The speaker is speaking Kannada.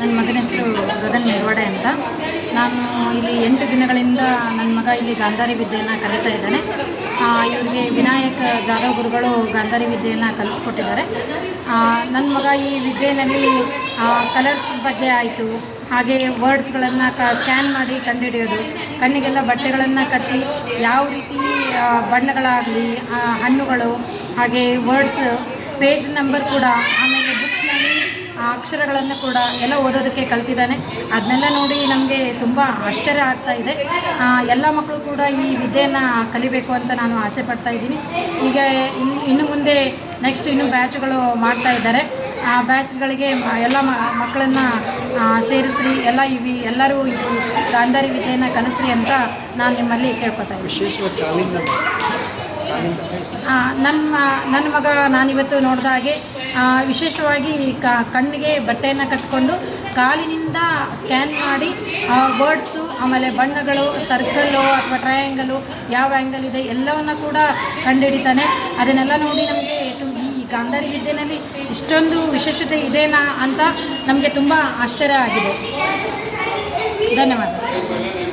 ನನ್ನ ಮಗನ ಹೆಸರು ಗಗನ್ ನೆರವಾಡೆ ಅಂತ. ನಾನು ಇಲ್ಲಿ ಎಂಟು ದಿನಗಳಿಂದ ನನ್ನ ಮಗ ಇಲ್ಲಿ ಗಾಂಧಾರಿ ವಿದ್ಯೆಯನ್ನು ಕಲಿತಾ ಇದ್ದಾನೆ. ಇವರಿಗೆ ವಿನಾಯಕ ಜಾಧವ್ ಗುರುಗಳು ಗಾಂಧಾರಿ ವಿದ್ಯೆಯನ್ನು ಕಲಿಸ್ಕೊಟ್ಟಿದ್ದಾರೆ. ನನ್ನ ಮಗ ಈ ವಿದ್ಯೆಯಲ್ಲಿ ಕಲರ್ಸ್ ಬಗ್ಗೆ ಆಯಿತು. ಹಾಗೆ ವರ್ಡ್ಸ್ಗಳನ್ನು ಕ ಸ್ಕ್ಯಾನ್ ಮಾಡಿ ಕಂಡುಹಿಡಿಯೋದು. ಕಣ್ಣಿಗೆಲ್ಲ ಬಟ್ಟೆಗಳನ್ನು ಕಟ್ಟಿ, ಯಾವ ರೀತಿ ಬಣ್ಣಗಳಾಗಲಿ ಹಣ್ಣುಗಳು, ಹಾಗೆ ವರ್ಡ್ಸ್ ಪೇಜ್ ನಂಬರ್ ಕೂಡ ಆಮೇಲೆ ಆ ಅಕ್ಷರಗಳನ್ನು ಕೂಡ ಎಲ್ಲ ಓದೋದಕ್ಕೆ ಕಲ್ತಿದ್ದಾನೆ. ಅದನ್ನೆಲ್ಲ ನೋಡಿ ನಮಗೆ ತುಂಬ ಆಶ್ಚರ್ಯ ಆಗ್ತಾ ಇದೆ. ಎಲ್ಲ ಮಕ್ಕಳು ಕೂಡ ಈ ವಿದ್ಯೆಯನ್ನು ಕಲಿಬೇಕು ಅಂತ ನಾನು ಆಸೆ ಪಡ್ತಾ ಇದ್ದೀನಿ. ಈಗ ಇನ್ನು ಮುಂದೆ ನೆಕ್ಸ್ಟ್ ಇನ್ನು ಬ್ಯಾಚ್ಗಳು ಮಾಡ್ತಾ ಇದ್ದಾರೆ. ಆ ಬ್ಯಾಚ್ಗಳಿಗೆ ಎಲ್ಲ ಮಕ್ಕಳನ್ನು ಸೇರಿಸ್ರಿ, ಎಲ್ಲ ಇವಿ ಎಲ್ಲರೂ ಗಾಂಧಾರಿ ವಿದ್ಯೆಯನ್ನು ಕಲಿಸ್ರಿ ಅಂತ ನಾನು ನಿಮ್ಮಲ್ಲಿ ಕೇಳ್ಕೊತಾ ಇದ್ದೀನಿ. ನನ್ನ ನನ್ನ ಮಗ ನಾನಿವತ್ತು ನೋಡಿದ ಹಾಗೆ ವಿಶೇಷವಾಗಿ ಕ, ಕಣ್ಣಿಗೆ ಬಟ್ಟೆಯನ್ನು ಕಟ್ಕೊಂಡು ಕಾಲಿನಿಂದ ಸ್ಕ್ಯಾನ್ ಮಾಡಿ ವರ್ಡ್ಸು ಆಮೇಲೆ ಬಣ್ಣಗಳು ಸರ್ಕಲ್ಲು ಅಥವಾ ಟ್ರಯಾಂಗಲು ಯಾವ ಆ್ಯಂಗಲ್ ಇದೆ, ಎಲ್ಲವನ್ನು ಕೂಡ ಕಂಡುಹಿಡಿತಾನೆ ಅದನ್ನೆಲ್ಲ ನೋಡಿ ನಮಗೆ ಈ ಗಾಂಧಾರಿ ವಿದ್ಯೆಯಲ್ಲಿ ಇಷ್ಟೊಂದು ವಿಶೇಷತೆ ಇದೆನಾ ಅಂತ ನಮಗೆ ತುಂಬ ಆಶ್ಚರ್ಯ ಆಗಿದೆ. ಧನ್ಯವಾದ.